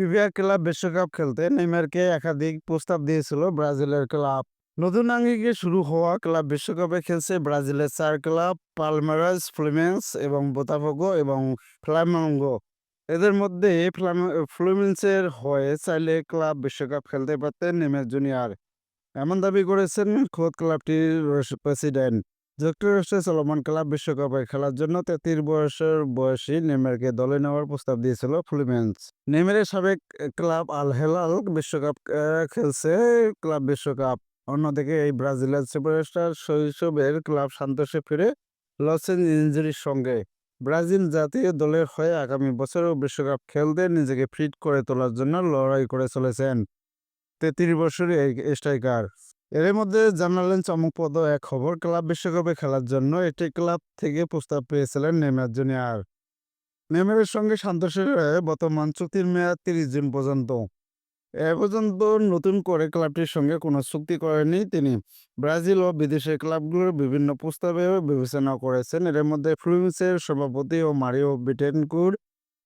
FIFA club বিশ্বকাপ খেলতে নেইমারকে একাধিক প্রস্তাব দিয়েছিল ব্রাজিলের ক্লাব। নতুন আঙ্গিকে শুরু হওয়া ক্লাব বিশ্বকাপে খেলছে ব্রাজিলের চার ক্লাব পালমেরাস, ফ্লুমেন্স এবং বোতাফোগো এবং ফ্লামেঙ্গো। এদের মধ্যে ফ্লামে- ফ্লুমিন্সের হয়ে চাইলে ক্লাব বিশ্বকাপ খেলতে পারতেন নেইমার জুনিয়র। এমন দাবি করেছেন খোদ ক্লাবটির প্রেসিডেন্ট। যুক্তরাষ্ট্রে চলমান ক্লাব বিশ্বকাপে খেলার জন্য তেত্রিশ বয়সের বয়সী নেইমারকে দলে নেওয়ার প্রস্তাব দিয়েছিল ফ্লুমেন্স। নেইমারের সাবেক ক্লাব আল হেলাল বিশ্বকাপ খেলছে ক্লাব বিশ্বকাপ। অন্যদিকে এই ব্রাজিলের সুপারস্টার শৈশবের ক্লাব সান্তোষে ফিরে লসেন ইঞ্জুরির সঙ্গে। ব্রাজিল জাতীয় দলের হয়ে আগামী বছরও বিশ্বকাপ খেলতে নিজেকে ফিট করে তোলার জন্য লড়াই করে চলেছেন তেত্রিশ বছরের এই স্ট্রাইকার। এর মধ্যে জানালেন চমকপ্রদ এক খবর, ক্লাব বিশ্বকাপে খেলার জন্য একটি ক্লাব থেকে প্রস্তাব পেয়েছিলেন নেমার জুনিয়র। নেমারের সঙ্গে সান্তোষের বর্তমান চুক্তির মেয়াদ তিরিশ জুন পর্যন্ত। এ পর্যন্ত নতুন করে ক্লাবটির সঙ্গে কোনো চুক্তি করেনি তিনি। ব্রাজিল ও বিদেশের ক্লাবগুলোর বিভিন্ন প্রস্তাবে বিবেচনা করেছেন। এর মধ্যে ফ্লুমিসের সভাপতি ও মারিও বিটেনকুর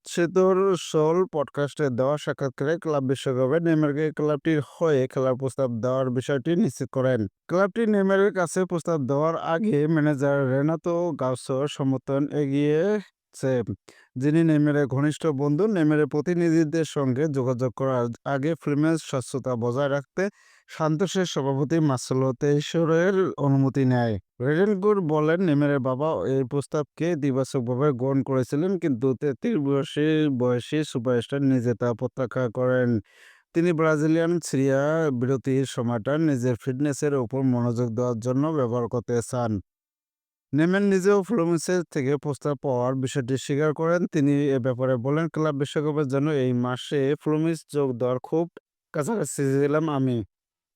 সেতর সোল পডকাস্টে দেওয়া সাক্ষাৎকারে ক্লাব বিশ্বকাপে নেইমারকে ক্লাবটির হয়ে খেলার প্রস্তাব দেওয়ার বিষয়টি নিশ্চিত করেন। ক্লাবটি নেইমারের কাছে প্রস্তাব দেওয়ার আগে ম্যানেজার রেনাতো গাউসোর সমর্থন এগিয়েছে যিনি নেইমারের ঘনিষ্ঠ বন্ধু, নেইমারের প্রতিনিধিদের সঙ্গে যোগাযোগ করার আগে ফ্লিমেন্স স্বচ্ছতা বজায় রাখতে সান্তোষের সভাপতি মার্সেলো তেইশরের অনুমতি নেয়। রেডেনকুর বলেন, নেইমারের বাবা এই প্রস্তাবকে ইতিবাচকভাবে গ্রহণ করেছিলেন, কিন্তু তেত্রিশ বয়সী বয়সী সুপারস্টার নিজে তা প্রত্যাখ্যান করেন। তিনি ব্রাজিলিয়ান সিরিয়া বিরতির সময়টা নিজের ফিটনেসের উপর মনোযোগ দেওয়ার জন্য ব্যবহার করতে চান। নেমেন নিজেও ফ্লোমেন্সের থেকে প্রস্তাব পাওয়ার বিষয়টি স্বীকার করেন। তিনি এ ব্যাপারে বলেন, ক্লাব বিশ্বকাপের জন্য এই মাসে ফ্লোমিস যোগ দেওয়ার খুব কাছাকাছি ছিলাম আমি।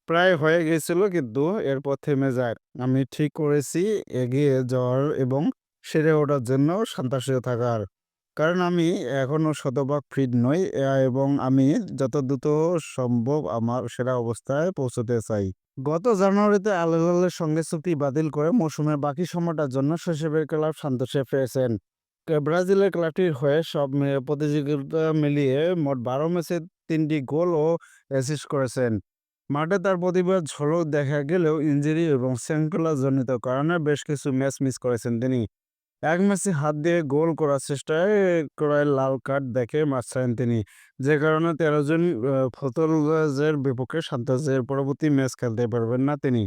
প্রায় হয়ে গিয়েছিল কিন্তু এরপর থেমে যায়। আমি ঠিক করেছি এগিয়ে যাওয়ার এবং সেরে ওঠার জন্য সন্ত্রাসীয় থাকার। কারণ আমি এখনও শতভাগ ফিট নই এবং আমি যত দ্রুত সম্ভব আমার সেরা অবস্থায় পৌঁছতে চাই। গত জানুয়ারিতে আল হিলালের সঙ্গে চুক্তি বাতিল করে মৌসুমের বাকি সময়টার জন্য শৈশবের ক্লাব সান্তোষে ফিরেছেন ব্রাজিলের ক্লাবটির হয়ে সব প্রতিযোগিতা মিলিয়ে মোট বারো ম্যাচে তিনটি গোল ও অ্যাসিস্ট করেছেন। মাঠে তার প্রতিভার ঝলক দেখা গেলেও ইনজুরি এবং শৃঙ্খলাজনিত কারণে বেশ কিছু ম্যাচ মিস করেছেন তিনি। এক ম্যাচে হাত দিয়ে গোল করার চেষ্টায় করায় লাল কার্ড দেখে ছাড়েন তিনি। যে কারণে তেরো জন ফতলজের বিপক্ষে সান্তোসের পরবর্তী ম্যাচ খেলতে পারবেন না তিনি।